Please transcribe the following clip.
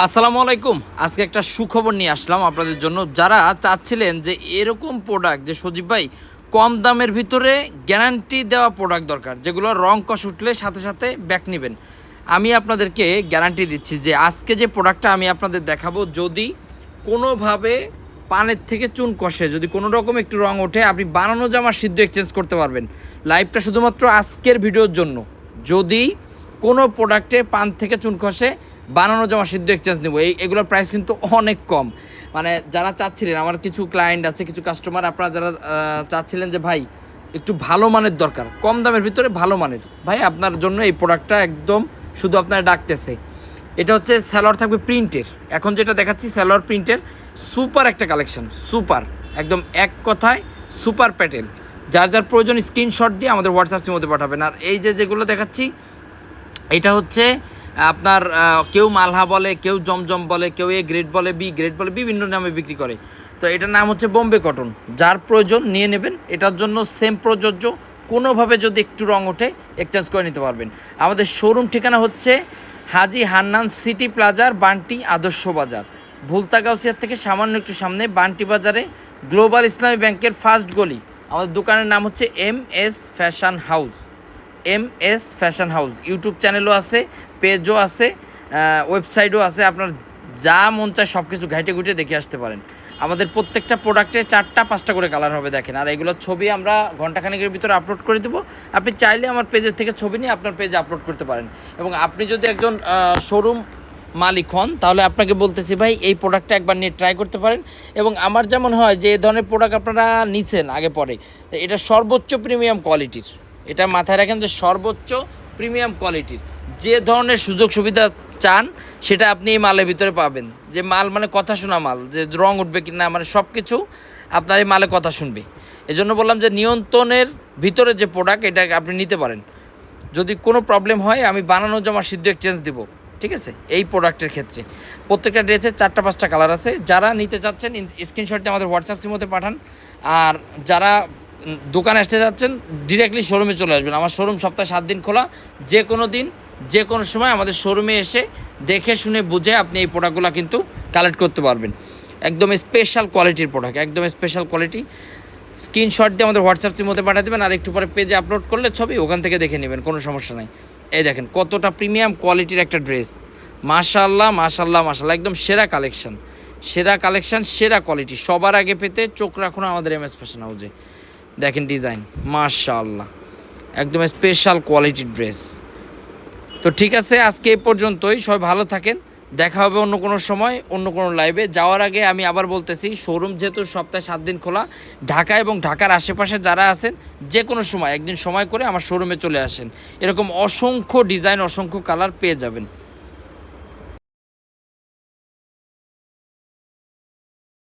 আসসালামু আলাইকুম। আজকে একটা সুখবর নিয়ে আসলাম আপনাদের জন্য। যারা চাচ্ছিলেন যে এরকম প্রোডাক্ট যে সজীব ভাই কম দামের ভিতরে গ্যারান্টি দেওয়া প্রোডাক্ট দরকার, যেগুলো রং কষ উঠলে সাথে সাথে ব্যাক নেবেন। আমি আপনাদেরকে গ্যারান্টি দিচ্ছি যে আজকে যে প্রোডাক্টটা আমি আপনাদের দেখাবো, যদি কোনোভাবে পানের থেকে চুন কষে, যদি কোনো রকম একটু রং ওঠে, আপনি বানানো জামা সিদ্ধ এক্সচেঞ্জ করতে পারবেন। লাইভটা শুধুমাত্র আজকের ভিডিওর জন্য। যদি কোনো প্রোডাক্টে পান থেকে চুন খসে বানানো জমা সিদ্ধ এক্সচেঞ্জ নেব। এই, এগুলোর প্রাইস কিন্তু অনেক কম। মানে যারা চাচ্ছিলেন, আমার কিছু ক্লায়েন্ট আছে, কিছু কাস্টমার আপনারা যারা চাচ্ছিলেন যে, ভাই, একটু ভালো মানের দরকার। কম দামের ভিতরে ভালো মানের। ভাই, আপনার জন্য এই প্রোডাক্টটা একদম শুধু আপনার ডাকতেছে। এটা হচ্ছে স্যালোয়ার থাকবে প্রিন্টের এখন যেটা দেখাচ্ছি স্যালোয়ার প্রিন্টের সুপার একটা কালেকশন সুপার একদম এক কথায় সুপার প্যাটেল যার যার প্রয়োজন স্ক্রিনশট দিয়ে আমাদের হোয়াটসঅ্যাপের মধ্যে পাঠাবেন। আর এই যে, যেগুলো দেখাচ্ছি, এটা হচ্ছে আপনার কেউ মালহা বলে, কেউ জমজম বলে, কেউ এ গ্রেড বলে, বি গ্রেড বলে, বিভিন্ন নামে বিক্রি করে। তো এটার নাম হচ্ছে বোম্বে কটন। যার প্রয়োজন নিয়ে নেবেন, এটার জন্য সেম প্রযোজ্য, কোনোভাবে যদি একটু রং ওঠে এক্সচেঞ্জ করে নিতে পারবেন। আমাদের শোরুম ঠিকানা হচ্ছে হাজি হান্নান সিটি প্লাজার বান্টি আদর্শ বাজার। ভুলতা গাউসিয়ার থেকে সামান্য একটু সামনে বান্টি বাজারে গ্লোবাল ইসলামী ব্যাংকের ফার্স্ট গলি। আমাদের দোকানের নাম হচ্ছে M S fashion house. M S fashion house YouTube চ্যানেলও আছে, পেজও আছে ওয়েবসাইটও আছে। আপনার যা মন চায় সব কিছু ঘাইটে ঘুটে দেখে আসতে পারেন। আমাদের প্রত্যেকটা প্রোডাক্টে চারটা, পাঁচটা করে কালার হবে দেখেন। আর এগুলোর ছবি আমরা ঘন্টাখানেকের ভিতরে আপলোড করে দেবো। আপনি চাইলে আমার পেজের থেকে ছবি নিয়ে আপনার পেজে আপলোড করতে পারেন। এবং আপনি যদি একজন শোরুম মালিক হন, তাহলে আপনাকে বলতেছি, ভাই, এই প্রোডাক্টটা একবার নিয়ে ট্রাই করতে পারেন। এবং আমার যেমন হয় যে, এই ধরনের প্রোডাক্ট আপনারা নিছেন আগে পরে এটা সর্বোচ্চ প্রিমিয়াম কোয়ালিটির এটা মাথায় রাখেন যে সর্বোচ্চ প্রিমিয়াম কোয়ালিটির যে ধরনের সুযোগ সুবিধা চান, সেটা আপনি এই মালের ভিতরে পাবেন। যে মাল মানে কথা শোনা মাল, যে রং উঠবে কি না মানে সব কিছু আপনার এই মালে কথা শুনবে। এজন্য বললাম যে নিয়ন্ত্রণের ভিতরে যে প্রোডাক্ট এটা আপনি নিতে পারেন। যদি কোনো প্রবলেম হয়, আমি বানানো জামা সিদ্ধ এক্সচেঞ্জ দিব, ঠিক আছে? এই প্রোডাক্টের ক্ষেত্রে। প্রত্যেকটা ড্রেসের চারটা, পাঁচটা কালার আছে। যারা নিতে চাচ্ছেন স্ক্রিনশট দিয়ে আমাদের হোয়াটসঅ্যাপের মধ্যে পাঠান। আর যারা দোকানে আসতে যাচ্ছেন ডিরেক্টলি শোরুমে চলে আসবেন। আমার শোরুম সপ্তাহে সাত দিন খোলা। যে কোনো দিন, যে কোনো সময় আমাদের শোরুমে এসে দেখে, শুনে, বুঝে আপনি এই প্রোডাক্টগুলো কিন্তু কালেক্ট করতে পারবেন। একদম স্পেশাল কোয়ালিটির প্রোডাক্ট একদম স্পেশাল কোয়ালিটি স্ক্রিনশট দিয়ে আমাদের হোয়াটসঅ্যাপের মধ্যে পাঠিয়ে দেবেন, আর একটু পরে পেজে আপলোড করলে ছবি ওখান থেকে দেখে নেবেন, কোনো সমস্যা নাই। এই দেখেন, কতটা প্রিমিয়াম কোয়ালিটির একটা ড্রেস মাশাল্লাহ মাশাল্লাহ মাশাল্লাহ একদম সেরা কালেকশন সেরা কালেকশন সেরা কোয়ালিটি সবার আগে পেতে চোখ রাখুন আমাদের এম এস ফ্যাশন হাউজে দেখেন ডিজাইন মাশাল্লাহ একদম স্পেশাল কোয়ালিটির ড্রেস তো ঠিক আছে, আজকে এই পর্যন্তই। সবাই ভালো থাকেন। দেখা হবে অন্য কোনো সময়, অন্য কোনো লাইভে যাওয়ার আগে আমি আবার বলতেছি শোরুম যেহেতু সপ্তাহে সাত দিন খোলা, ঢাকা এবং ঢাকার আশেপাশে যারা আছেন, যে কোনো সময়, একদিন সময় করে আমার শোরুমে চলে আসেন। এরকম অসংখ্য ডিজাইন অসংখ্য কালার পেয়ে যাবেন।